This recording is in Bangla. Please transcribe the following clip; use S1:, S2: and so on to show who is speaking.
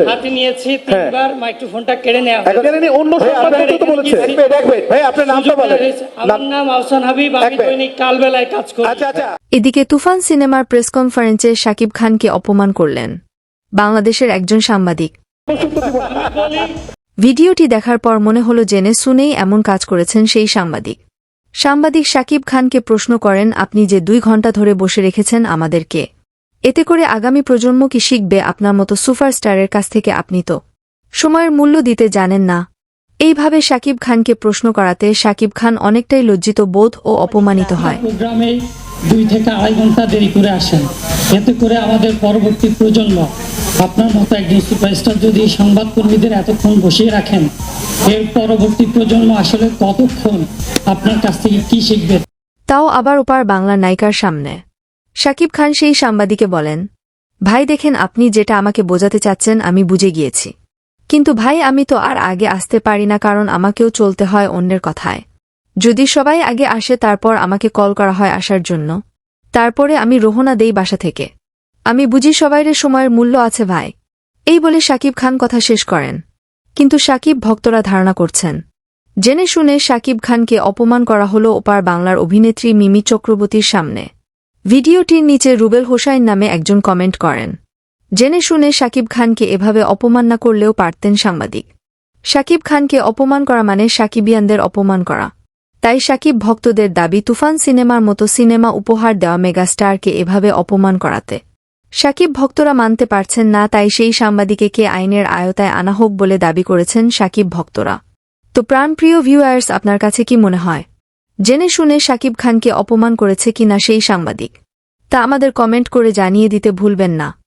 S1: হাতে নিয়েছি তিনবার মাইক্রোফোনটা কেড়ে নেওয়া হয়েছে।
S2: এখানে নিয়ে অন্য
S3: ভাই,
S2: তো বলেছে।
S3: এক মিনিট, ভাই, আপনার নামটা বলেন।
S1: আমার
S3: নাম-
S1: নাম আহসান হাবিব আমি দৈনিক কালবেলায় কাজ করি।
S3: আচ্ছা আচ্ছা।
S4: এদিকে তুফান সিনেমার প্রেস কনফারেন্সে শাকিব খানকে অপমান করলেন বাংলাদেশের একজন সাংবাদিক। ভিডিওটি দেখার পর মনে হলো জেনে শুনেই এমন কাজ করেছেন সেই সাংবাদিক। সাংবাদিক শাকিব খানকে প্রশ্ন করেন আপনি যে দুই ঘণ্টা ধরে বসে রেখেছেন আমাদেরকে এতে করে আগামী প্রজন্ম কি শিখবে আপনার মতো সুপারস্টারের কাছ থেকে আপনি তো সময়ের মূল্য দিতে জানেন না। এইভাবে শাকিব খানকে প্রশ্ন করাতে শাকিব খান অনেকটাই লজ্জিত বোধ ও অপমানিত হয়।
S1: প্রোগ্রামে দুই থেকে আড়াই ঘণ্টা দেরি করে আসেন। এতে করে আমাদের পরবর্তী প্রজন্ম আপনার মতো একজন সুপারস্টার যদি সংবাদকর্মীদের এতক্ষণ বসিয়ে রাখেন এর পরবর্তী প্রজন্ম আসলে কতক্ষণ আপনার কাছ থেকে কি শিখবে?
S4: তাও আবার ওপার বাংলার নায়িকার সামনে। শাকিব খান সেই সাংবাদিকে বলেন, ভাই দেখেন আপনি যেটা আমাকে বোঝাতে চাচ্ছেন আমি বুঝে গিয়েছি। কিন্তু ভাই আমি তো আর আগে আসতে পারি না কারণ আমাকেও চলতে হয় অন্যের কথায়। যদি সবাই আগে আসে তারপর আমাকে কল করা হয় আসার জন্য। তারপরে আমি রোহনা দেই বাসা থেকে। আমি বুঝি সবাইরে সময়ের মূল্য আছে ভাই। এই বলে শাকিব খান কথা শেষ করেন। কিন্তু শাকিব ভক্তরা ধারণা করছেন, জেনে শুনে শাকিব খানকে অপমান করা হল ওপার বাংলার অভিনেত্রী মিমি চক্রবর্তীর সামনে। ভিডিওটির নিচে রুবেল হোসাইন নামে একজন কমেন্ট করেন। জেনে শুনে শাকিব খানকে এভাবে অপমান না করলেও পারতেন সাংবাদিক। শাকিব খানকে অপমান করা মানে সাকিবিয়ানদের অপমান করা। তাই শাকিব ভক্তদের দাবি, তুফান সিনেমার মতো সিনেমা উপহার দেওয়া মেগাস্টারকে এভাবে অপমান করাতে। শাকিব ভক্তরা মানতে পারছেন না, তাই সেই সাংবাদিকেকে আইনের আয়তায় আনা হোক বলে দাবি করেছেন সাকিব ভক্তরা। তো প্রাণপ্রিয় ভিউয়ার্স আপনার কাছে কি মনে হয়? জেনে শুনে সাকিব খানকে অপমান করেছে কিনা সেই সাংবাদিক। তা আমাদের কমেন্ট করে জানিয়ে দিতে ভুলবেন না।